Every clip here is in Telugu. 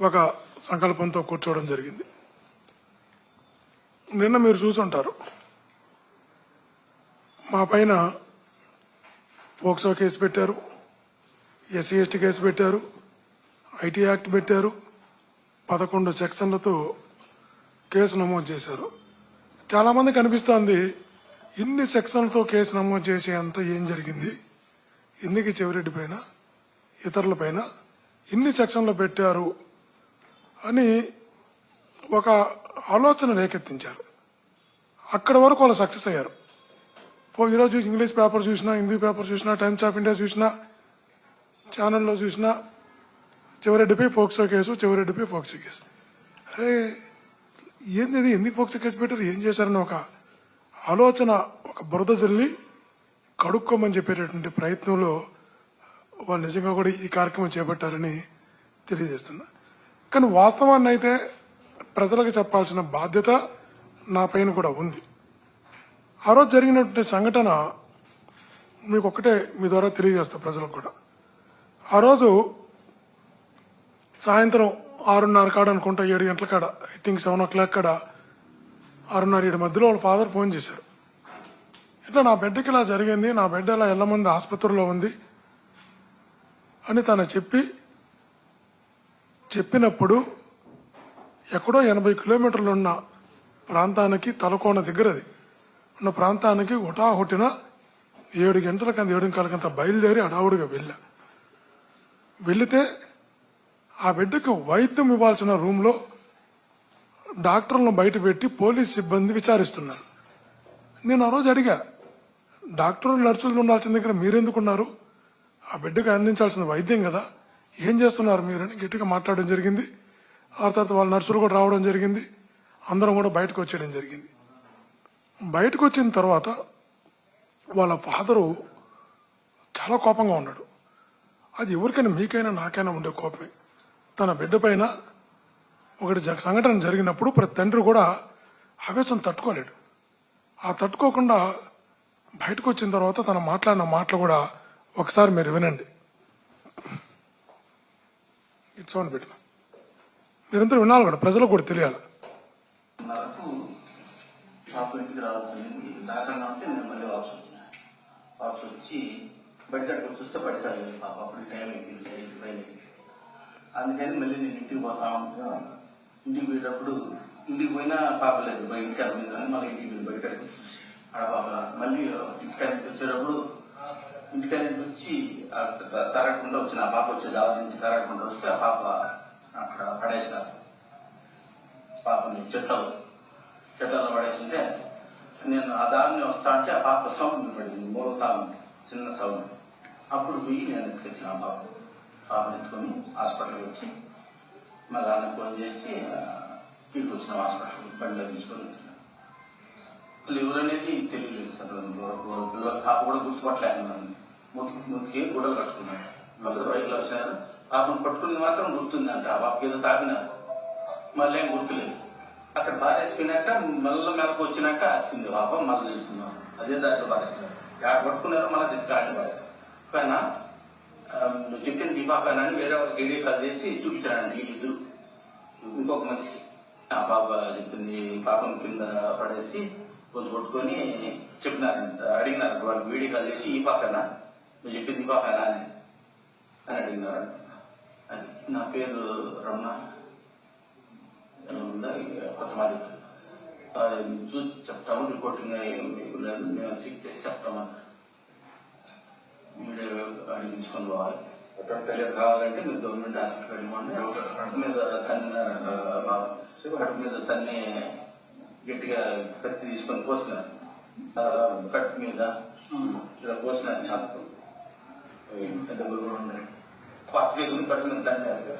ఒక సంకల్పంతో కూర్చోవడం జరిగింది. నిన్న మీరు చూసుంటారు. మా పైన పోక్సో కేసు పెట్టారు. ఎస్సీ ఎస్టీ కేసు పెట్టారు. ఐటీ యాక్ట్ పెట్టారు. పదకొండు సెక్షన్లతో కేసు నమోదు చేశారు. చాలామంది కనిపిస్తోంది ఇన్ని సెక్షన్లతో కేసు నమోదు చేసే అంత ఏం జరిగింది? ఎందుకు చెవిరెడ్డి పైన? ఇతరుల పైన? ఇన్ని సెక్షన్లు పెట్టారు. అని ఒక ఆలోచన రేకెత్తించారు. అక్కడ వరకు వాళ్ళు సక్సెస్ అయ్యారు. పో ఈరోజు ఇంగ్లీష్ పేపర్ చూసినా హిందీ పేపర్ చూసినా టైమ్స్ ఆఫ్ ఇండియా చూసినా ఛానల్లో చూసినా చివరెడ్డిపై పోక్సో కేసు చివరెడ్డిపై పోక్సో కేసు. అరే ఏంది ఇది? ఎందుకు పోక్సో కేసు పెట్టారు? ఏం చేశారని ఒక ఆలోచన ఒక బురద జల్లి కడుక్కోమని చెప్పేటటువంటి ప్రయత్నంలో వాళ్ళు నిజంగా కూడా ఈ కార్యక్రమం చేపట్టారని తెలియజేస్తున్నా. కానీ వాస్తవాన్ని అయితే ప్రజలకు చెప్పాల్సిన బాధ్యత నా పైన కూడా ఉంది. ఆ రోజు జరిగినటువంటి సంఘటన మీకు ఒక్కటే మీ ద్వారా తెలియజేస్తా ప్రజలకు కూడా. ఆ రోజు సాయంత్రం ఆరున్నర కాడ అనుకుంటా ఏడు గంటల కాడ I think seven o'clock కాడ ఆరున్నర ఏడు మధ్యలో వాళ్ళ ఫాదర్ ఫోన్ చేశారు. ఇట్లా నా బిడ్డకి ఇలా జరిగింది నా బిడ్డ ఇలా ఎల్లమంది ఆసుపత్రిలో ఉంది అని తను చెప్పి చెప్పినప్పుడు ఎక్కడో ఎనభై కిలోమీటర్లు ఉన్న ప్రాంతానికి తలకోన దగ్గరది. ఉన్న ప్రాంతానికి హుటాహుటిన ఏడు గంటలకంత ఏడు కాలకంత బయలుదేరి అడావుడిగా వెళ్ళా. వెళితే ఆ బిడ్డకు వైద్యం ఇవ్వాల్సిన రూమ్లో డాక్టర్లను బయట పెట్టి పోలీస్ సిబ్బంది విచారిస్తున్నారు. నేను ఆ రోజు అడిగా డాక్టర్లు నర్సులు ఉండాల్సిన దగ్గర మీరెందుకున్నారు? ఆ బిడ్డకు అందించాల్సిన వైద్యం కదా ఏం చేస్తున్నారు మీరని గట్టిగా మాట్లాడడం జరిగింది. ఆ తర్వాత వాళ్ళ నర్సులు కూడా రావడం జరిగింది. అందరం కూడా బయటకు వచ్చేయడం జరిగింది. బయటకు వచ్చిన తర్వాత వాళ్ళ ఫాదరు చాలా కోపంగా ఉన్నాడు. అది ఎవరికైనా మీకైనా నాకైనా ఉండే కోపమే. తన బిడ్డ పైన ఒకటి జ- సంఘటన జరిగినప్పుడు ప్రతి తండ్రి కూడా ఆవేశం తట్టుకోలేడు. ఆ తట్టుకోకుండా బయటకు వచ్చిన తర్వాత తన మాట్లాడిన మాటలు కూడా ఒకసారి మీరు వినండి. ఇట్స్ ఆన్ పెట్టిన మీరంతా వినాలి కూడా ప్రజలకు కూడా తెలియాలి. నాకు దాకా నేను మళ్ళీ వచ్చి చూస్తే బయట అప్పుడు అందుకని మళ్ళీ నేను ఇంటికి పోతా ఉంటా. ఇంటికి పోయేటప్పుడు ఇంటికి పోయినా పాప లేదు బయట ఇంటికి అర్థం కానీ మళ్ళీ ఇంటికి బయట అక్కడికి చూసి ఆడ పాప మళ్ళీ ఇంటికి వచ్చేటప్పుడు ఇంటికానికి వచ్చి ఆ తరగకుండా వచ్చిన ఆ పాప వచ్చే దాని నుంచి తరగకుండా వస్తే ఆ పాప అక్కడ పడేసారు పాపని చెట్టలు చెట్టలు పడేసింటే నేను ఆ దారిని వస్తా అంటే ఆ పాప సౌండ్ పడింది మూలతా చిన్న సౌండ్. అప్పుడు పోయి నేను ఎత్తుకొచ్చిన ఆ పాప. పాపని ఎత్తుకొని హాస్పిటల్కి వచ్చి మా ఆయన ఫోన్ చేసి ఇంటికి వచ్చిన హాస్పిటల్ బండిలో తీసుకొని వచ్చిన. ఎవరనేది తెలియలేదు సార్ పాప కూడా గుర్తుపట్టలేదు నన్ను ముక్కి ముక్కి కట్టుకున్నాడు కట్టుకున్నాను మళ్ళీ బయటలో వచ్చారు పాపను పట్టుకుని మాత్రం గుర్తుంది అంటే ఆ పాపకి ఏదో తాకినారు మళ్ళీ ఏం గుర్తులేదు. అక్కడ బారేసిపోయినాక మళ్ళీ మెలకు వచ్చినాక వచ్చింది పాపం మళ్ళీ తెలిసింది అదే దాంట్లో బారేసినారు ఎక్కడ పట్టుకున్నారో మళ్ళీ తీసుకు బాగా కానీ నువ్వు చెప్పిన దీపాపైన అని వేరే వాళ్ళకి వీడియో కాల్ చేసి చూపించారండి వీళ్ళిద్దరు ఇంకొక మనిషి. ఆ పాప చెప్పింది పాపం కింద పడేసి కొంచెం కొట్టుకొని చెప్పినారంట అడిగినారు వాళ్ళు వీడియో కాల్ చేసి ఈ పాపేనా? నువ్వు చెప్పింది ఈ పాపేనా అని అది నా పేరు రమణ ఉందా కొత్త మాది చూసి చెప్తాము రిపోర్టింగ్ మేము చెక్ చేసి చెప్తామన్నారు మీరు అడిగించుకొని పోవాలి తెలియదు కావాలంటే మీరు గవర్నమెంట్ హాస్పిటల్ వెళ్ళిపోండి కడుపు మీద తన్ని కడుపు మీద తన్ని గట్టిగా కత్తి తీసుకొని కోసినారు కడుపు మీద ఇలా కోసినారు చాకు పెద్ద కూడా వేసుకుని కడుపు మీద తన్నారు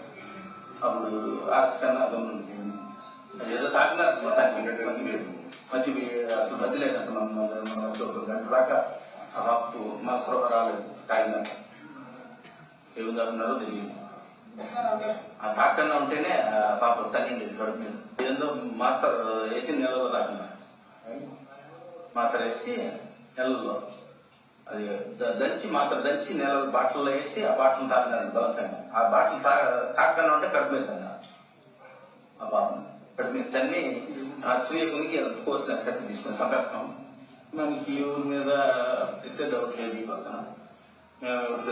అప్పుడు ఆక్సిజన్ అదం ఏదో తాకినారు మధ్య అసలు మధ్య లేదంట మన ఒక గంట దాకా ఆ బాబు మనసులో రాలేదు. తాగినాక ఏం తాగుతున్నారో తెలియదు. ఆ తాకన్నా ఉంటేనే ఆ పాప తగ్గింది కడుపు మీద. ఏదో మాత్ర వేసి నెలలో తాకినా మాత్ర వేసి నెలలో అది దంచి మాత్ర దంచి నెల బాటిల్లో వేసి ఆ బాటిల్ తాగినారు బలకంగా ఆ బాటిల్ తా తాకన్నా ఉంటే కడుపు మీద ఆ పాపం ఇక్కడ మీరు తన్ని ఆ సూర్యకునికి కోర్సు కత్తి తీసుకొని చంపేస్తాం. మనకి ఊరి మీద పెద్ద డౌట్ లేదు ఈ పక్కన.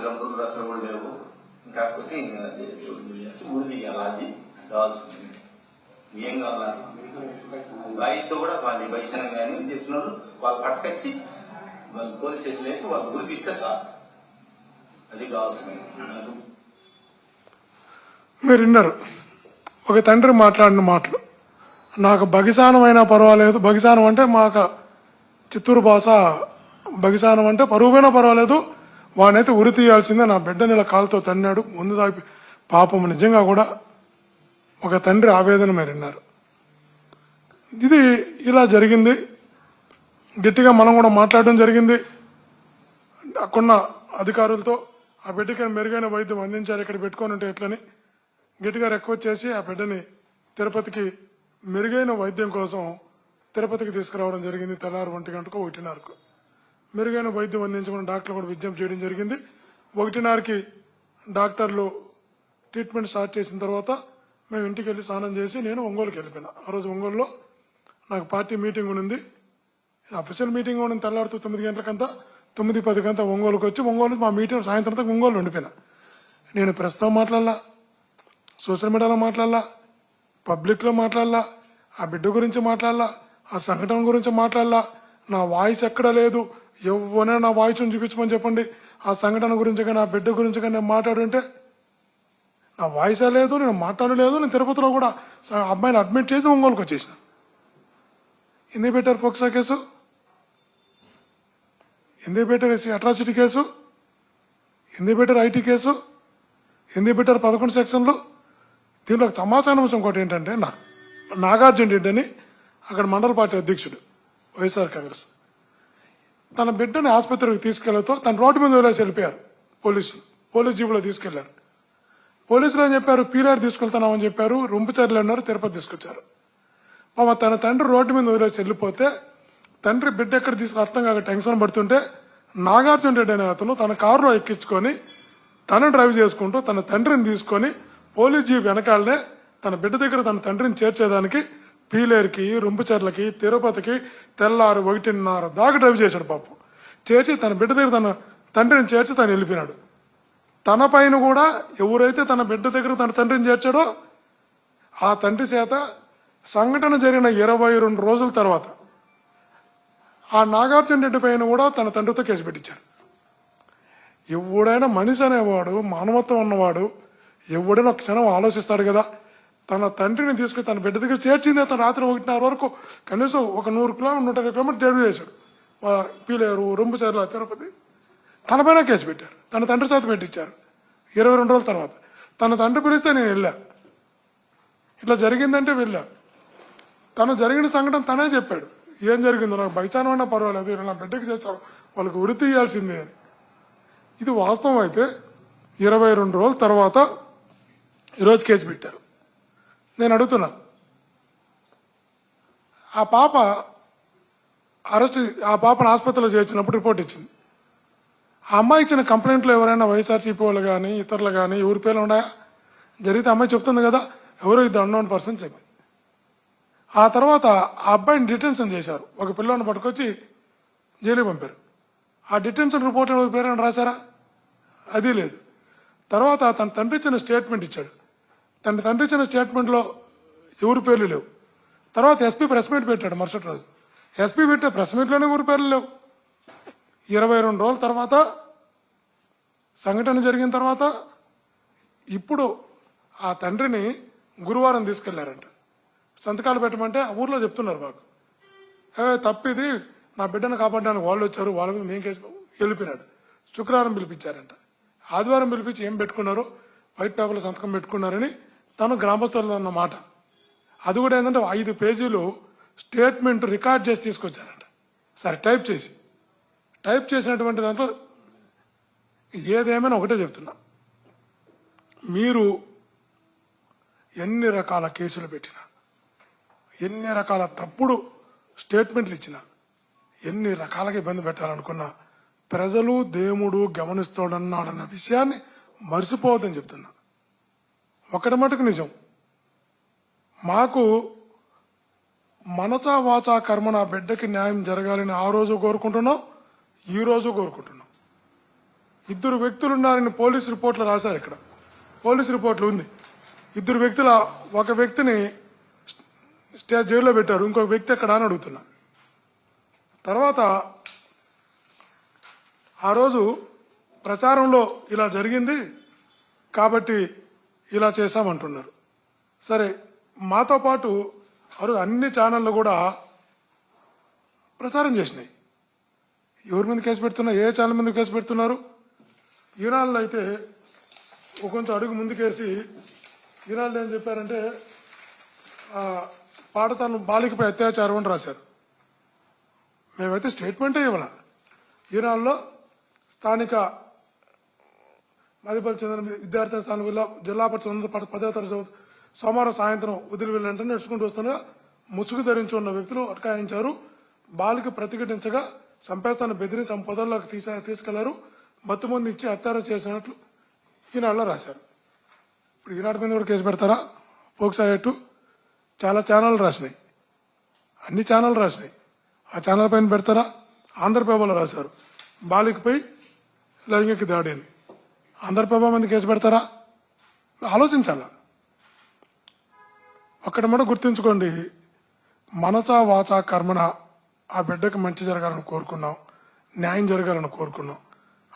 రంగులు రసలు కూడా లేవు. కాకపోతే ఊరి తీయాలి అది కావాల్సింది. ఏం కావాలా రైతు కూడా వాళ్ళు వైద్యం కానీ చెప్తున్నారు వాళ్ళు పట్టుకొచ్చి వాళ్ళు పోలీస్ స్టేషన్ వేసి వాళ్ళు గురిపిస్తే సార్. అది కావాల్సింది మీరు విన్నారు ఒక తండ్రి మాట్లాడిన మాటలు. నాకు బగిసానం అయినా పర్వాలేదు. బగిసానం అంటే మాకు చిత్తూరు భాష బగిసానం అంటే పరువుపోయినా పర్వాలేదు. వానైతే ఉరి తీయాల్సిందే. నా బిడ్డని ఇలా కాలుతో తన్నాడు. ముందు దాపి పాపం నిజంగా కూడా ఒక తండ్రి ఆవేదన మీరు విన్నారు ఇది ఇలా జరిగింది. గట్టిగా మనం కూడా మాట్లాడడం జరిగింది. అక్కడున్న అధికారులతో ఆ బిడ్డకి మెరుగైన వైద్యం అందించాలి ఇక్కడ పెట్టుకొని ఉంటే ఎట్లని గట్టిగా రిక్వెస్ట్ చేసి ఆ బిడ్డని తిరుపతికి మెరుగైన వైద్యం కోసం తిరుపతికి తీసుకురావడం జరిగింది. తెల్లారు ఒంటి గంటకు ఒకటిన్నరకు. మెరుగైన వైద్యం అందించమని డాక్టర్లు కూడా విజ్ఞప్తి చేయడం జరిగింది. ఒకటిన్నరకి డాక్టర్లు ట్రీట్మెంట్ స్టార్ట్ చేసిన తర్వాత మేము ఇంటికి వెళ్ళి స్నానం చేసి నేను ఒంగోలుకి వెళ్ళిపోయినా. ఆ రోజు ఒంగోలులో నాకు పార్టీ మీటింగ్ ఉంది. అఫీషియల్ మీటింగ్ ఉండి తెల్లారుతూ తొమ్మిది గంటలకంతా తొమ్మిది పదికంతా ఒంగోలుకి వచ్చి ఒంగోలు మా మీటింగ్ సాయంత్రం దాకా ఒంగోలు ఉండిపోయినా. నేను ప్రస్తుతం మాట్లాడాలా సోషల్ మీడియాలో మాట్లాడలా పబ్లిక్లో మాట్లాడాలా ఆ బిడ్డ గురించి మాట్లాడాలా ఆ సంఘటన గురించి మాట్లాడాలా. నా వాయిస్ ఎక్కడ లేదు. ఎవరైనా నా వాయిస్ చూపించమని చెప్పండి. ఆ సంఘటన గురించి కానీ ఆ బిడ్డ గురించి కానీ నేను మాట్లాడుంటే నా వాయిసే లేదు నేను మాట్లాడలేదు నేను తిరుపతిలో కూడా అబ్బాయిని అమ్మాయిని అడ్మిట్ చేసి ఒంగోలుకి వచ్చేసిన. ఎందుకు పెట్టారు పోక్సా కేసు? ఎందుకు పెట్టారు అట్రాసిటీ కేసు ఎందుకు పెట్టారు ఐటీ కేసు ఎందుకు పెట్టారు పదకొండు సెక్షన్లు. దీంట్లో ఒక తమాషాన అంశం ఒకటి ఏంటంటే నా నాగార్జున రెడ్డి అని అక్కడ మండల పార్టీ అధ్యక్షుడు వైఎస్ఆర్ కాంగ్రెస్. తన బిడ్డని ఆసుపత్రికి తీసుకెళ్ళతో తన రోడ్డు మీద వదిలేసి వెళ్ళిపోయారు పోలీసులు. పోలీస్ జీబులో తీసుకెళ్ళారు. పోలీసులు ఏం చెప్పారు? పీలార్ తీసుకెళ్తున్నామని చెప్పారు. రొంపుచర్లు అన్నారు. తిరుపతి తీసుకొచ్చారు. పాప తన తండ్రి రోడ్డు మీద వదిలేసి వెళ్ళిపోతే తండ్రి బిడ్డ ఎక్కడ తీసుకు అర్థం కాక టెన్షన్ పడుతుంటే నాగార్జున రెడ్డి అనే అతను తన కారులో ఎక్కించుకొని తను డ్రైవ్ చేసుకుంటూ తన తండ్రిని తీసుకొని పోలీస్ జీప్ వెనకాలనే తన బిడ్డ దగ్గర తన తండ్రిని చేర్చేదానికి పీలేరుకి రొంపుచర్లకి తిరుపతికి తెల్లారు ఒకటిన్నర దాకా డ్రైవ్ చేశాడు పాపం. చేర్చి తన బిడ్డ దగ్గర తన తండ్రిని చేర్చి తను వెళ్ళిపోయినాడు. తన పైన కూడా ఎవరైతే తన బిడ్డ దగ్గర తన తండ్రిని చేర్చాడో ఆ తండ్రి చేత సంఘటన జరిగిన ఇరవై రెండు రోజుల తర్వాత ఆ నాగార్జున రెడ్డి పైన కూడా తన తండ్రితో కేసు పెట్టించారు. ఎవడైనా మనిషి అనేవాడు మానవత్వం ఉన్నవాడు ఎవడైనా ఒక క్షణం ఆలోచిస్తాడు కదా తన తండ్రిని తీసుకుని తన బిడ్డ దగ్గర చేర్చింది తన రాత్రి ఒకటిన్నర వరకు కనీసం ఒక నూరు కిలోమీటర్ నూట ఇరవై కిలోమీటర్ డెలివరీ చేశాడు. వా- పీలేరు రొంపుచర్ల తిరుపతి. తన పైన కేసు పెట్టారు. తన తండ్రి చేత పెట్టించారు. ఇరవై రెండు రోజుల తర్వాత. తన తండ్రి పిలిస్తే నేను వెళ్ళా. ఇట్లా జరిగిందంటే వెళ్ళా. తను జరిగిన సంఘటన తనే చెప్పాడు. ఏం జరిగిందో నాకు బైచానం అన్నా పర్వాలేదు ఇలా నా బిడ్డకి చేస్తారు వాళ్ళకి వృత్తి తీయాల్సిందే. అని ఇది వాస్తవం అయితే ఇరవై రెండు రోజుల తర్వాత ఈరోజు కేసు పెట్టారు. నేను అడుగుతున్నా. ఆ పాప అరెస్ట్ ఆ పాపను ఆసుపత్రిలో చేర్చినప్పుడు రిపోర్ట్ ఇచ్చింది. ఆ అమ్మాయి ఇచ్చిన కంప్లైంట్లో ఎవరైనా వైఎస్ఆర్సీపీ వాళ్ళు కానీ ఇతరులు కానీ ఎవరి పేర్లు ఉన్నాయా? జరిగితే అమ్మాయి చెప్తుంది కదా ఎవరో ఇది అన్నోన్ పర్సన్ చెప్పింది ఆ తర్వాత ఆ అబ్బాయిని డిటెన్షన్ చేశారు. ఒక పిల్లని పట్టుకొచ్చి జైలుకి పంపారు. ఆ డిటెన్షన్ రిపోర్ట్ ఎవరి రాశారా? అది లేదు. తర్వాత తన తండ్రి ఇచ్చిన స్టేట్మెంట్ ఇచ్చాడు. తన తండ్రి ఇచ్చిన స్టేట్మెంట్లో ఎవరి పేర్లు లేవు. తర్వాత ఎస్పీ ప్రెస్ మీట్ పెట్టాడు మరుసటి రోజు. ఎస్పీ పెట్టే ప్రెస్ మీట్లోనే ఎవరి పేర్లు లేవు. ఇరవై రెండు రోజుల తర్వాత సంఘటన జరిగిన తర్వాత ఇప్పుడు ఆ తండ్రిని గురువారం తీసుకెళ్ళారంట. సంతకాలు పెట్టమంటే ఆ ఊర్లో చెప్తున్నారు మాకు. తప్పిది నా బిడ్డను కాపాడడానికి వాళ్ళు వచ్చారు వాళ్ళ మీద మేము కేసు వెళ్ళిపోయినాడు. శుక్రవారం పిలిపించారంట. ఆదివారం పిలిపించి ఏం పెట్టుకున్నారు వైట్ పేపర్లో సంతకం పెట్టుకున్నారని తను గ్రామస్తులు అన్న మాట. అది కూడా ఏంటంటే ఐదు పేజీలు స్టేట్మెంట్ రికార్డ్ చేసి తీసుకొచ్చారంట. సరే టైప్ చేసి. టైప్ చేసినటువంటి దాంట్లో ఏదేమైనా ఒకటే చెప్తున్నా. మీరు ఎన్ని రకాల కేసులు పెట్టినా ఎన్ని రకాల తప్పుడు స్టేట్మెంట్లు ఇచ్చినా ఎన్ని రకాలుగా ఇబ్బంది పెట్టాలనుకున్నా ప్రజలు దేవుడు గమనిస్తాడన్నాడన్న విషయాన్ని మర్చిపోవద్దని చెప్తున్నా. ఒకటి మటుకు నిజం. మాకు మనతా వాచా కర్మ నా బిడ్డకి న్యాయం జరగాలని ఆ రోజు కోరుకుంటున్నాం ఈ రోజు కోరుకుంటున్నాం. ఇద్దరు వ్యక్తులు ఉన్నారని పోలీస్ రిపోర్ట్లు రాశారు ఇక్కడ. పోలీస్ రిపోర్ట్లు ఉంది. ఇద్దరు వ్యక్తుల ఒక వ్యక్తిని స్టే జైల్లో పెట్టారు. ఇంకొక వ్యక్తి ఎక్కడ అని అడుగుతున్నా. తర్వాత ఆ రోజు ప్రచారంలో ఇలా జరిగింది కాబట్టి ఇలా చేశామంటున్నారు. సరే మాతో పాటు ఆరోజు అన్ని ఛానళ్ళు కూడా ప్రచారం చేసినాయి. ఎవరి మీద కేసు పెడుతున్నారు ఏ ఛానల్ మీద కేసు పెడుతున్నారు? ఈనాళ్ళు అయితే కొంచెం అడుగు ముందుకేసి ఈనాళ్ళు ఏం చెప్పారంటే పాడతాను బాలికపై అత్యాచారం అని రాశారు. మేమైతే స్టేట్మెంటే ఇవ్వాల. ఈనాడులో స్థానిక మదిపల్లి చెందిన విద్యార్థి స్థానం జిల్లా జిల్లా పరిషత్ పదో తరగతి సోమవారం సాయంత్రం వదిలి వెళ్ళంటే నడుచుకుంటూ వస్తుండగా ముసుగు ధరించి ఉన్న వ్యక్తులు అటకాయించారు. బాలిక ప్రతిఘటించగా చంపేస్తాను బెదిరించి తమ పొదల్లోకి తీసా తీసుకెళ్ళారు. మత్తుమంది ఇచ్చి హత్యారు చేసినట్లు ఈనాడులో రాశారు. ఇప్పుడు ఈనాడు మీద కూడా కేసు పెడతారా? పోక్సాయట్టు చాలా ఛానల్ రాసినాయి. అన్ని ఛానల్ రాసినాయి. ఆ ఛానల్ పైన పెడతారా? ఆంధ్రప్రభలో రాశారు. బాలికపై లైంగిక దాడి అని. ఆంధ్రప్రభ మంది కేసు పెడతారా? ఆలోచించాలా? అక్కడ మాట గుర్తుంచుకోండి. మనసా వాచ కర్మణ ఆ బిడ్డకు మంచి జరగాలని కోరుకున్నాం. న్యాయం జరగాలని కోరుకున్నాం.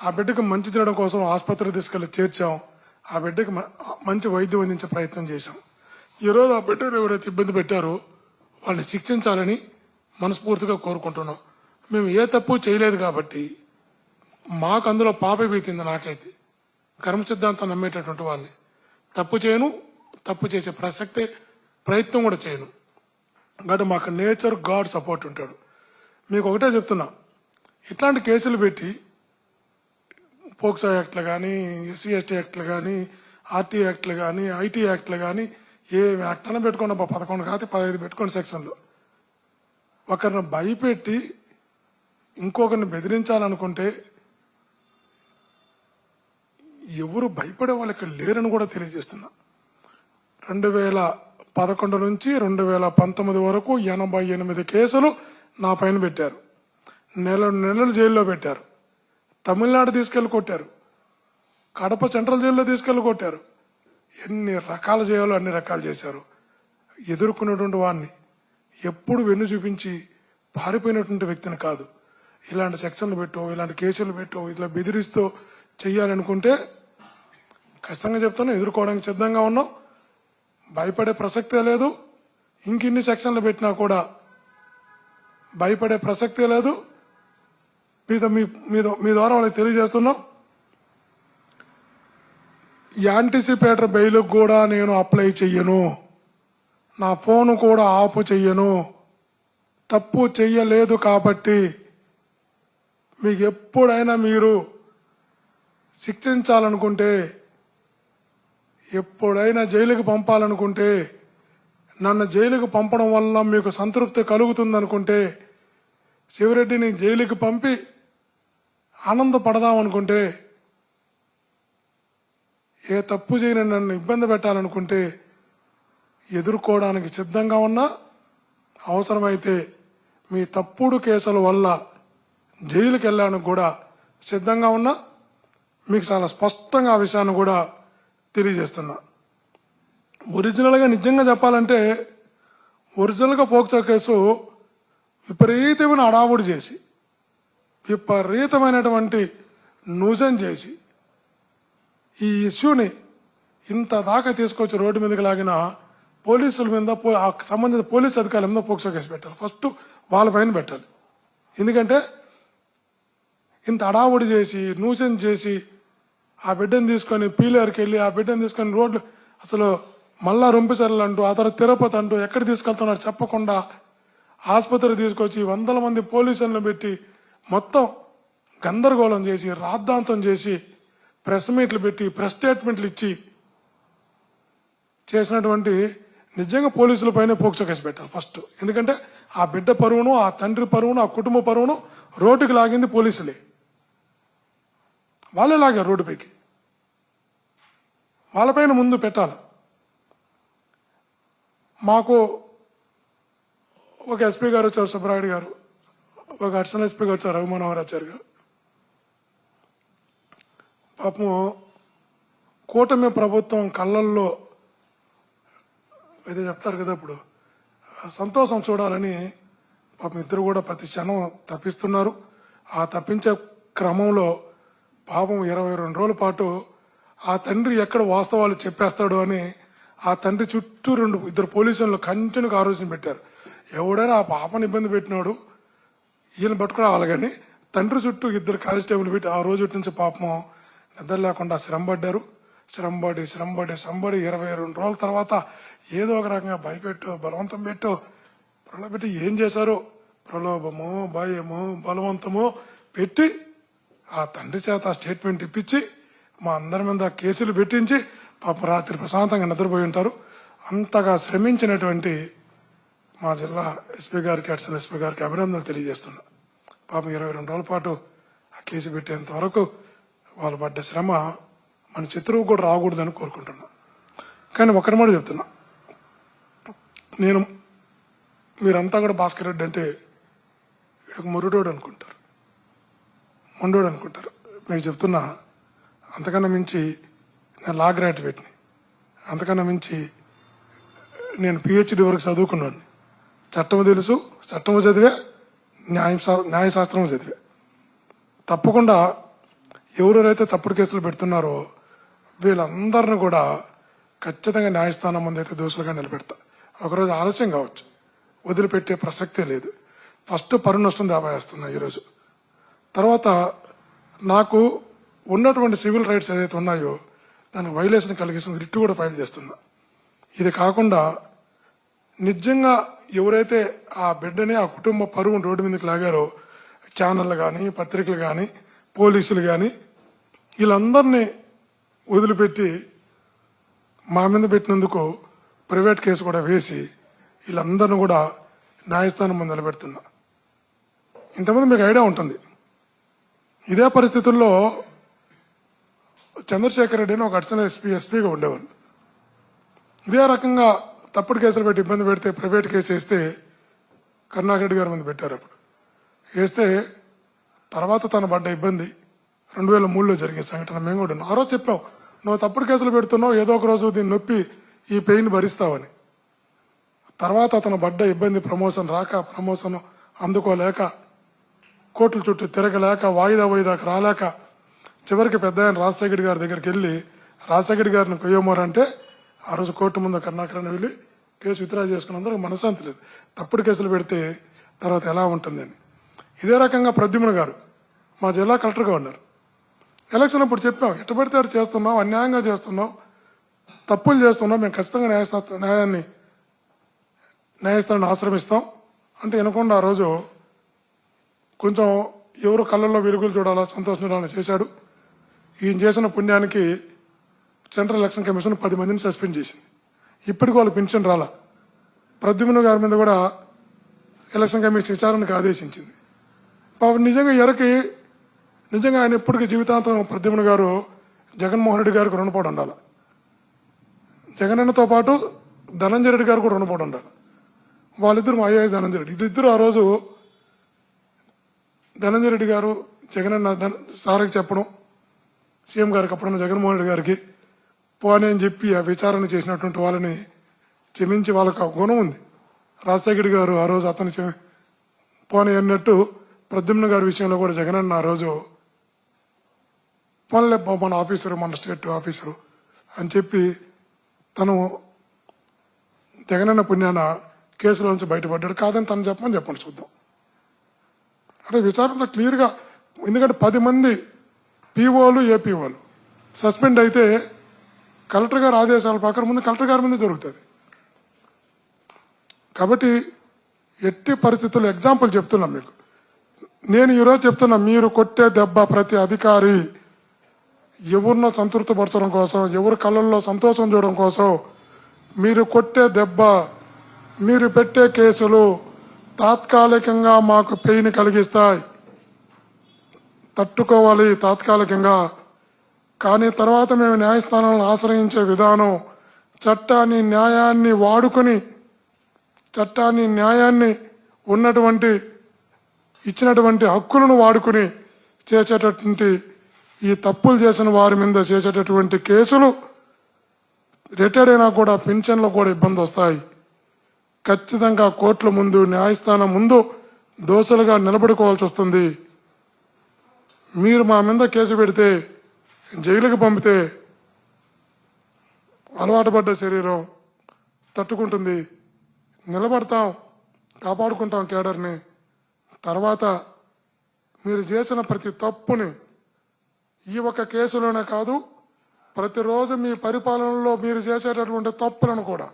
ఆ బిడ్డకు మంచి జరగడం కోసం ఆసుపత్రికి తీసుకెళ్ళి చేర్చాం. ఆ బిడ్డకు మంచి వైద్యం అందించే ప్రయత్నం చేశాం. ఈరోజు ఆ బిడ్డను ఎవరైతే ఇబ్బంది పెట్టారో వాళ్ళని శిక్షించాలని మనస్ఫూర్తిగా కోరుకుంటున్నాం. మేము ఏ తప్పు చేయలేదు కాబట్టి మాకు అందులో పాప పీతింది నాకైతే. కర్మ సిద్ధాంతం నమ్మేటటువంటి వాళ్ళని తప్పు చేయను తప్పు చేసే ప్రసక్తే ప్రయత్నం కూడా చేయను. కాబట్టి మాకు నేచర్ గాడ్ సపోర్ట్ ఉంటాడు. మీకు ఒకటే చెప్తున్నా ఇట్లాంటి కేసులు పెట్టి పోక్సో యాక్ట్లు కానీ ఎస్సీ ఎస్టీ యాక్ట్లు కానీ ఆర్టీ యాక్ట్లు కానీ ఐటీ యాక్ట్లు కానీ ఏ యాక్ట్ పెట్టుకోండి అబ్బా, పదకొండు కాదు పదహైదు పెట్టుకోండి సెక్షన్లు. ఒకరిని భయపెట్టి ఇంకొకరిని బెదిరించాలనుకుంటే ఎవరు భయపడే వాళ్ళకి లేరని కూడా తెలియజేస్తున్నా. రెండు వేల పదకొండు నుంచి రెండు వేల పంతొమ్మిది వరకు ఎనభై ఎనిమిది కేసులు నా పైన పెట్టారు. నెల నెలలు జైల్లో పెట్టారు. తమిళనాడు తీసుకెళ్ళి కొట్టారు. కడప సెంట్రల్ జైల్లో తీసుకెళ్ళి కొట్టారు. ఎన్ని రకాలు చేయాలో అన్ని రకాలు చేశారు. ఎదుర్కొన్నటువంటి వాడిని ఎప్పుడు వెన్ను చూపించి పారిపోయినటువంటి వ్యక్తిని కాదు. ఇలాంటి సెక్షన్లు పెట్టో ఇలాంటి కేసులు పెట్టో ఇట్లా బెదిరిస్తూ చెయ్యాలనుకుంటే ఖచ్చితంగా చెప్తాను ఎదుర్కోవడానికి సిద్ధంగా ఉన్నాం. భయపడే ప్రసక్తే లేదు. ఇంకిన్ని సెక్షన్లు పెట్టినా కూడా భయపడే ప్రసక్తే లేదు. మీద మీ మీద మీ ద్వారా వాళ్ళకి తెలియజేస్తున్నాం. యాంటిసిపేటర్ బెయిల్కి కూడా నేను అప్లై చెయ్యను. నా ఫోను కూడా ఆపు చెయ్యను. తప్పు చెయ్యలేదు కాబట్టి మీకు ఎప్పుడైనా మీరు శిక్షించాలనుకుంటే ఎప్పుడైనా జైలుకి పంపాలనుకుంటే నన్ను జైలుకి పంపడం వల్ల మీకు సంతృప్తి కలుగుతుందనుకుంటే శివరెడ్డిని జైలుకి పంపి ఆనందపడదామనుకుంటే ఏ తప్పు చేయని నన్ను ఇబ్బంది పెట్టాలనుకుంటే ఎదుర్కోవడానికి సిద్ధంగా ఉన్నా అవసరమైతే మీ తప్పుడు కేసుల వల్ల జైలుకి వెళ్ళడానికి కూడా సిద్ధంగా ఉన్నా మీకు చాలా స్పష్టంగా ఆ విషయాన్ని కూడా తెలియజేస్తున్నా. ఒరిజినల్గా నిజంగా చెప్పాలంటే ఒరిజినల్గా పోక్సో కేసు విపరీతమైన అడావుడి చేసి విపరీతమైనటువంటి నూజన్ చేసి ఈ ఇష్యూని ఇంత దాకా తీసుకొచ్చి రోడ్డు మీదకి లాగిన పోలీసుల మీద పో- సంబంధిత పోలీస్ అధికారుల మీద పోక్సో కేసు పెట్టాలి. ఫస్ట్ వాళ్ళ పైన పెట్టాలి. ఎందుకంటే ఇంత అడావుడి చేసి నూసెన్ చేసి ఆ బిడ్డను తీసుకొని పీలేరుకి వెళ్ళి ఆ బిడ్డను తీసుకొని రోడ్లు అసలు మళ్ళా రొంపిసర్లు అంటూ ఆ తర్వాత తిరుపతి అంటూ ఎక్కడ తీసుకెళ్తున్నారు చెప్పకుండా ఆసుపత్రి తీసుకొచ్చి వందల మంది పోలీసులను పెట్టి మొత్తం గందరగోళం చేసి రాద్ధాంతం చేసి ప్రెస్ మీట్లు పెట్టి ప్రెస్ స్టేట్మెంట్లు ఇచ్చి చేసినటువంటి నిజంగా పోలీసుల పైన పోక్సో కేసు పెట్టాలి ఫస్ట్. ఎందుకంటే ఆ బిడ్డ పరువును ఆ తండ్రి పరువును ఆ కుటుంబ పరువును రోడ్డుకి లాగింది పోలీసులే. వాళ్ళే లాగారు రోడ్డుపైకి. వాళ్ళపైన ముందు పెట్టాలి. మాకు ఒక ఎస్పీ గారు వచ్చారు సుబ్బరాయుడు గారు. ఒక అడిషనల్ ఎస్పీ గారు వచ్చారు రఘుమనోహరాచారి గారు. పాపం కూటమి ప్రభుత్వం కళ్ళల్లో అయితే చెప్తారు కదా ఇప్పుడు సంతోషం చూడాలని పాపం ఇద్దరు కూడా ప్రతి క్షణం తప్పిస్తున్నారు. ఆ తప్పించే క్రమంలో పాపం ఇరవై రెండు రోజుల పాటు ఆ తండ్రి ఎక్కడ వాస్తవాలు చెప్పేస్తాడు అని ఆ తండ్రి చుట్టూ రెండు ఇద్దరు పోలీసులు కంటిన్యూగా ఆలోచన పెట్టారు. ఎవడైనా ఆ పాపని ఇబ్బంది పెట్టినాడు ఈయన పట్టుకురావాలి కానీ తండ్రి చుట్టూ ఇద్దరు కానిస్టేబుల్ పెట్టి ఆ రోజు నుంచి పాపం నిద్ర లేకుండా శ్రమపడ్డారు. శ్రమపడి శ్రమపడి శ్రమపడి ఇరవై రెండు రోజుల తర్వాత ఏదో ఒక రకంగా భయపెట్టు బలవంతం పెట్టు ప్రలోభెట్టి ఏం చేశారు? ప్రలోభము భయము బలవంతము పెట్టి ఆ తండ్రి చేత స్టేట్మెంట్ ఇప్పించి మా అందరి మీద కేసులు పెట్టించి పాప రాత్రి ప్రశాంతంగా నిద్రపోయి ఉంటారు. అంతగా శ్రమించినటువంటి మా జిల్లా ఎస్పీ గారికి అడిషనల్ ఎస్పీ గారికి అభినందనలు తెలియజేస్తున్నా. పాపం ఇరవై రెండు రోజుల పాటు ఆ కేసు పెట్టేంత వరకు వాళ్ళు పడ్డ శ్రమ మన చిత్రువు కూడా రాకూడదని కోరుకుంటున్నా. కానీ ఒకటి మాట చెప్తున్నా. నేను మీరంతా కూడా భాస్కర్ రెడ్డి అంటే వీడికి మురుడోడు అనుకుంటారు. మొండోడు అనుకుంటారు. మీకు చెప్తున్నా అంతకన్నా మించి నేను లా గ్రాడ్యుయేట్ని అంతకన్నా మించి నేను పిహెచ్డి వరకు చదువుకున్నాను చట్టము తెలుసు చట్టము చదివే న్యాయ న్యాయశాస్త్రము చదివే. తప్పకుండా ఎవరెవరైతే తప్పుడు కేసులు పెడుతున్నారో వీళ్ళందరిని కూడా ఖచ్చితంగా న్యాయస్థానం ముందు అయితే దోషులుగా నిలబెడతా. ఒకరోజు ఆలస్యం కావచ్చు. వదిలిపెట్టే ప్రసక్తే లేదు. ఫస్ట్ పరు నష్టం దాబా వేస్తున్నా ఈరోజు. తర్వాత నాకు ఉన్నటువంటి సివిల్ రైట్స్ ఏదైతే ఉన్నాయో దానికి వైలేషన్ కలిగిస్తుంది రిట్టు కూడా ఫైల్ చేస్తున్నా. ఇది కాకుండా నిజంగా ఎవరైతే ఆ బిడ్డని ఆ కుటుంబ పరువును రోడ్డు మీదకి లాగారో ఛానళ్ళు కానీ పత్రికలు కానీ పోలీసులు కానీ వీళ్ళందరినీ వదిలిపెట్టి మా మీద పెట్టినందుకు ప్రైవేట్ కేసు కూడా వేసి వీళ్ళందరిని కూడా న్యాయస్థానం ముందు నిలబెడుతున్నా. ఇంతమంది మీకు ఐడియా ఉంటుంది. ఇదే పరిస్థితుల్లో చంద్రశేఖర్ రెడ్డి అని ఒక అడిషనల్ ఎస్పీ ఎస్పీగా ఉండేవాళ్ళు. ఇదే రకంగా తప్పుడు కేసులు పెట్టి ఇబ్బంది పెడితే ప్రైవేట్ కేసు వేస్తే కరుణాకర్ రెడ్డి గారి మీద పెట్టారు అప్పుడు. వేస్తే తర్వాత తన పడ్డ ఇబ్బంది రెండు వేల మూడులో జరిగే సంఘటన. మేము కూడా ఆ రోజు చెప్పాం నువ్వు తప్పుడు కేసులు పెడుతున్నావు ఏదో ఒక రోజు దీన్ని నొప్పి ఈ పెయిన్ భరిస్తావని. తర్వాత అతను పడ్డ ఇబ్బంది ప్రమోషన్ రాక ప్రమోషన్ అందుకోలేక కోర్టుల చుట్టూ తిరగలేక వాయిదా వాయిదాకు రాలేక చివరికి పెద్ద ఆయన రాజశేఖర్ గారి దగ్గరికి వెళ్ళి రాజశేఖర్ గారిని కొయ్యమోరంటే ఆ రోజు కోర్టు ముందు కర్ణాకరణ వెళ్ళి కేసు విత్డ్రా చేసుకున్నందుకు మనశ్శాంతి లేదు. తప్పుడు కేసులు పెడితే తర్వాత ఎలా ఉంటుందని. ఇదే రకంగా ప్రద్యుమ్న గారు. మా జిల్లా కలెక్టర్గా ఉన్నారు. ఎలక్షన్ అప్పుడు చెప్పాం ఎట్ట పడితే అటు చేస్తున్నాం అన్యాయంగా చేస్తున్నాం తప్పులు చేస్తున్నాం మేము ఖచ్చితంగా న్యాయశాస్త్ర న్యాయాన్ని న్యాయస్థానాన్ని ఆశ్రమిస్తాం. అంటే వినకుండా ఆ రోజు కొంచెం ఎవరు కళ్ళల్లో వెలుగులు చూడాలా సంతోషం చూడాలని చేశాడు. ఈయన చేసిన పుణ్యానికి సెంట్రల్ ఎలక్షన్ కమిషన్ పది మందిని సస్పెండ్ చేసింది. ఇప్పటికి వాళ్ళు పెన్షన్ రాలా. ప్రద్యుమ్న గారి మీద కూడా ఎలక్షన్ కమిషన్ విచారణకు ఆదేశించింది. పాపం నిజంగా ఎరకి నిజంగా ఆయన ఎప్పటికీ జీవితాంతం ప్రద్యుమ్న గారు జగన్మోహన్ రెడ్డి గారికి రుణపడి ఉండాలి. జగనన్నతో పాటు ధనంజయ రెడ్డి గారు కూడా రుణపడి ఉండాలి. వాళ్ళిద్దరు మా అయ్యాయి ధనంజయ రెడ్డి. వీళ్ళిద్దరు ఆ రోజు ధనంజయ రెడ్డి గారు జగనన్న అన్న సార్కి చెప్పడం సీఎం గారికి అప్పుడున్న జగన్మోహన్ రెడ్డి గారికి పోనీ అని చెప్పి ఆ విచారణ చేసినటువంటి వాళ్ళని క్షమించి వాళ్ళకు ఆ గుణం ఉంది. రాజశేఖర్ గారు ఆ రోజు అతను పోనీ అన్నట్టు ప్రద్యుమ్న గారి విషయంలో కూడా జగనన్న ఆ రోజు పనులే మన ఆఫీసరు మన స్టేట్ ఆఫీసరు అని చెప్పి తను జగనన్న పుణ్యాన కేసులోంచి బయటపడ్డాడు. కాదని తను చెప్పమని చెప్పండి చూద్దాం. అంటే విచారణలో క్లియర్గా ఎందుకంటే పది మంది పీఓలు ఏపీఓలు సస్పెండ్ అయితే కలెక్టర్ గారి ఆదేశాల ప్రకారం ముందు కలెక్టర్ గారి ముందు జరుగుతుంది. కాబట్టి ఎట్టి పరిస్థితుల్లో ఎగ్జాంపుల్ చెప్తున్నాం మీకు. నేను ఈరోజు చెప్తున్నా మీరు కొట్టే దెబ్బ ప్రతి అధికారి ఎవరినో సంతృప్తిపరచడం కోసం ఎవరి కళ్ళల్లో సంతోషం చూడడం కోసం మీరు కొట్టే దెబ్బ మీరు పెట్టే కేసులు తాత్కాలికంగా మాకు పెయిన్ కలిగిస్తాయి. తట్టుకోవాలి తాత్కాలికంగా. కానీ తర్వాత మేము న్యాయస్థానాలను ఆశ్రయించే విధానం చట్టాన్ని న్యాయాన్ని వాడుకొని చట్టాన్ని న్యాయాన్ని ఉన్నటువంటి ఇచ్చినటువంటి హక్కులను వాడుకుని చేసేటటువంటి ఈ తప్పులు చేసిన వారి మీద చేసేటటువంటి కేసులు రిటైర్డ్ అయినా కూడా పింఛన్లు కూడా ఇబ్బంది వస్తాయి. ఖచ్చితంగా కోర్టుల ముందు న్యాయస్థానం ముందు దోషులుగా నిలబడుకోవాల్సి వస్తుంది. మీరు మా మీద కేసు పెడితే జైలుకి పంపితే అలవాటు పడ్డ శరీరం తట్టుకుంటుంది. నిలబడతాం కాపాడుకుంటాం కేడర్ని. తర్వాత మీరు చేసిన ప్రతి తప్పుని ఈ ఒక్క కేసులోనే కాదు ప్రతిరోజు మీ పరిపాలనలో మీరు చేసేటటువంటి తప్పులను కూడా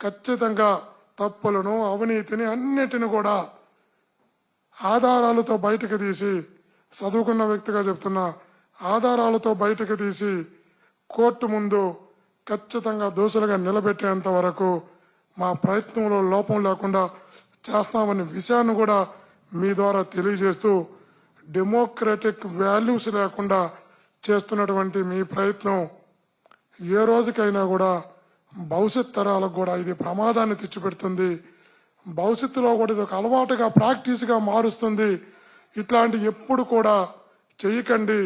ఖచ్చితంగా తప్పులను అవినీతిని అన్నిటిని కూడా ఆధారాలతో బయటకు తీసి చదువుకున్న వ్యక్తిగా చెప్తున్నా ఆధారాలతో బయటకు తీసి కోర్టు ముందు ఖచ్చితంగా దోషులుగా నిలబెట్టేంత వరకు మా ప్రయత్నంలో లోపం లేకుండా చేస్తామనే విషయాన్ని కూడా మీ ద్వారా తెలియజేస్తూ డెమోక్రటిక్ వాల్యూస్ లేకుండా చేస్తున్నటువంటి మీ ప్రయత్నం ఏ రోజుకైనా కూడా భవిష్యత్ తరాలకు కూడా ఇది ప్రమాదాన్ని తెచ్చిపెడుతుంది. భవిష్యత్తులో కూడా ఇది ఒక అలవాటుగా ప్రాక్టీస్గా మారుస్తుంది. ఇట్లాంటి ఎప్పుడు కూడా చేయకండి.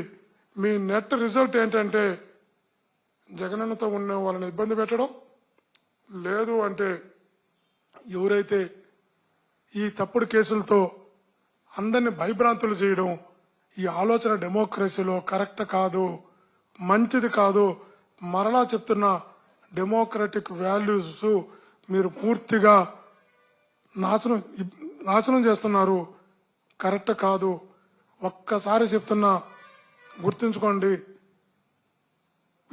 మీ నెట్ రిజల్ట్ ఏంటంటే జగనన్నతో ఉన్న వాళ్ళని ఇబ్బంది పెట్టడం లేదు అంటే ఎవరైతే ఈ తప్పుడు కేసులతో అందరిని భయభ్రాంతులు చేయడం ఈ ఆలోచన డెమోక్రసీలో కరెక్ట్ కాదు మంచిది కాదు. మరలా చెప్తున్న డెమోక్రటిక్ వాల్యూస్ మీరు పూర్తిగా నాశనం నాశనం చేస్తున్నారు. కరెక్ట్ కాదు. ఒక్కసారి చెప్తున్నా గుర్తుంచుకోండి.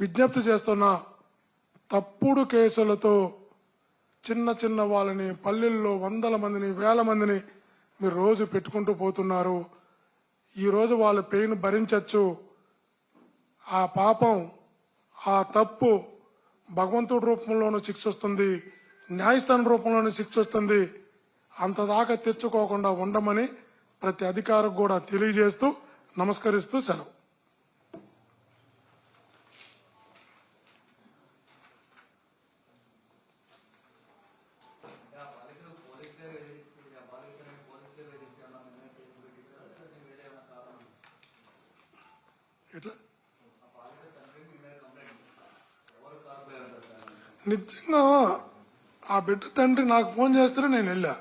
విజ్ఞప్తి చేస్తున్న తప్పుడు కేసులతో చిన్న చిన్న వాళ్ళని పల్లెల్లో వందల మందిని వేల మందిని మీరు రోజు పెట్టుకుంటూ పోతున్నారు. ఈరోజు వాళ్ళ పెయిన్ భరించవచ్చు ఆ పాపం ఆ తప్పు భగవంతుడి రూపంలోనూ శిక్ష వస్తుంది న్యాయస్థానం రూపంలోనూ శిక్ష వస్తుంది అంతదాకా తెచ్చుకోకుండా ఉండమని ప్రతి అధికారికి కూడా తెలియజేస్తూ నమస్కరిస్తూ సెలవు ఎట్లా నిజంగా ఆ బిడ్డ తండ్రి నాకు ఫోన్ చేస్తే నేను వెళ్ళా.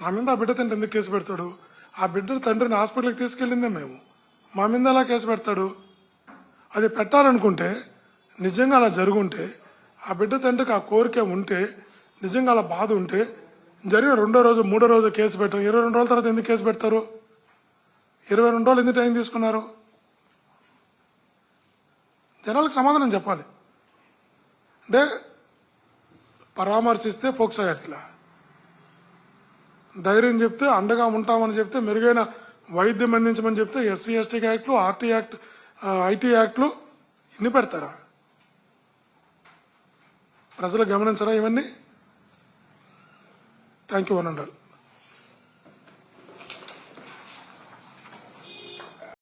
నా మీద ఆ బిడ్డ తండ్రి ఎందుకు కేసు పెడతాడు? ఆ బిడ్డ తండ్రిని హాస్పిటల్కి తీసుకెళ్ళిందే మేము. మా మీద అలా కేసు పెడతాడు? అది పెట్టాలనుకుంటే నిజంగా అలా జరుగుంటే ఆ బిడ్డ తండ్రికి ఆ కోరిక ఉంటే నిజంగా అలా బాధ ఉంటే జరిగిన రెండో రోజు మూడో రోజు కేసు పెట్టారు ఇరవై రెండు రోజుల తర్వాత ఎందుకు కేసు పెడతారు? ఇరవై రెండు రోజులు ఎందుకు టైం తీసుకున్నారు? జనాలకు సమాధానం చెప్పాలి. అంటే పరామర్శిస్తే పోక్సో యాక్ట్లా ధైర్యం చెప్తే అండగా ఉంటామని చెప్తే మెరుగైన వైద్యం అందించమని చెప్తే ఎస్సీ ఎస్టీ యాక్ట్లు ఆర్టీ యాక్ట్ ఐటీ యాక్ట్లు ఇన్ని పెడతారా? ప్రజలు గమనించరా ఇవన్నీ? Thank you one and all.